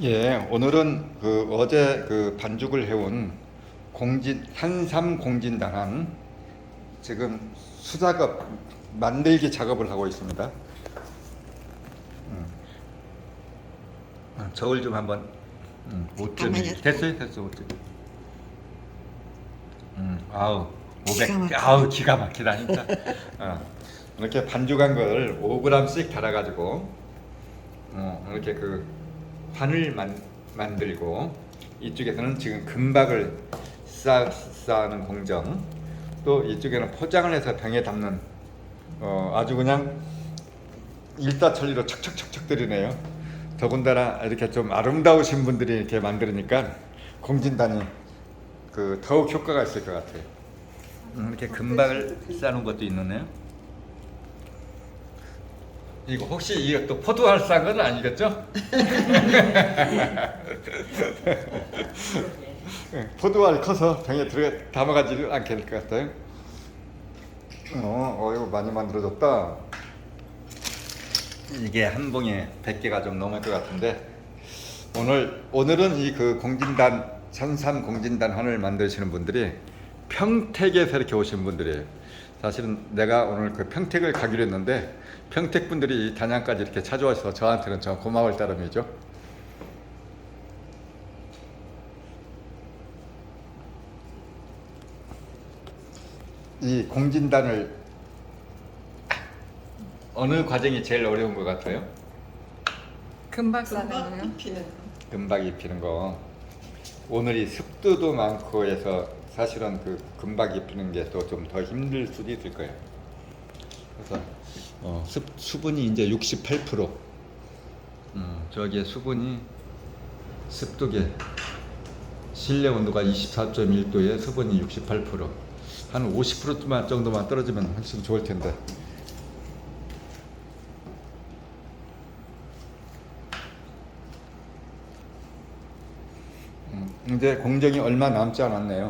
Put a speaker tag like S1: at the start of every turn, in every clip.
S1: 예, 오늘은 그 어제 그 반죽을 해온 공진 한삼 공진단한 지금 수작업 만들기 작업을 하고 있습니다. 음. 아, 저울 좀 한번 음, 옷 좀.
S2: 잠깐만요.
S1: 됐어요, 됐어 옷 좀. 음, 아우
S2: 기가
S1: 500
S2: 막히다.
S1: 아우 기가 막히다 진짜. 어, 이렇게 반죽한 걸 5g씩 달아가지고 어, 이렇게 그 환을 만, 만들고 이쪽에서는 지금 금박을 쌓, 쌓는 공정 또 이쪽에는 포장을 해서 병에 담는 어, 아주 그냥 일사천리로 척척척척 들이네요. 더군다나 이렇게 좀 아름다우신 분들이 이렇게 만들으니까 공진단이 그 더욱 효과가 있을 것 같아요. 음, 이렇게 금박을 쌓는 것도 있네요. 이거 혹시 이게 또 포도알 싼건 아니겠죠? 포도알 커서 병에 들어 담아가지를 않게 될 것 같아요. 어, 어, 이거 많이 만들어졌다. 이게 한 봉에 100개가 좀 넘을 것 같은데 오늘 오늘은 이 그 공진단 산삼 공진단 한을 만드시는 분들이 평택에서 이렇게 오신 분들이에요. 사실은 내가 오늘 그 평택을 가기로 했는데 평택 분들이 이 단양까지 이렇게 찾아와서 저한테는 저 고마울 따름이죠. 이 공진단을 어느 과정이 제일 어려운 것 같아요?
S3: 금방 싸는
S2: 금방
S3: 거요?
S2: 입히는 거.
S1: 금박 입히는 거. 오늘이 습도도 많고 해서 사실은 그 금박 입히는 게 또 좀 더 힘들 수도 있을 거예요. 그래서 어, 습, 수분이 이제 68%. 음, 저기에 수분이 습도계 실내 온도가 24.1도에 수분이 68%. 한 50%만 정도만 떨어지면 훨씬 좋을 텐데. 이제 공정이 얼마 남지 않았네요.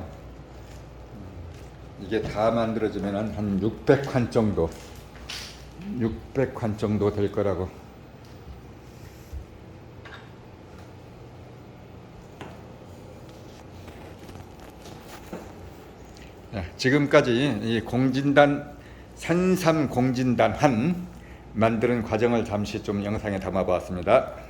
S1: 음, 이게 다 만들어지면 한 600관 정도, 600관 정도 될 거라고. 자, 지금까지 이 공진단 산삼 공진단 한 만드는 과정을 잠시 좀 영상에 담아 보았습니다.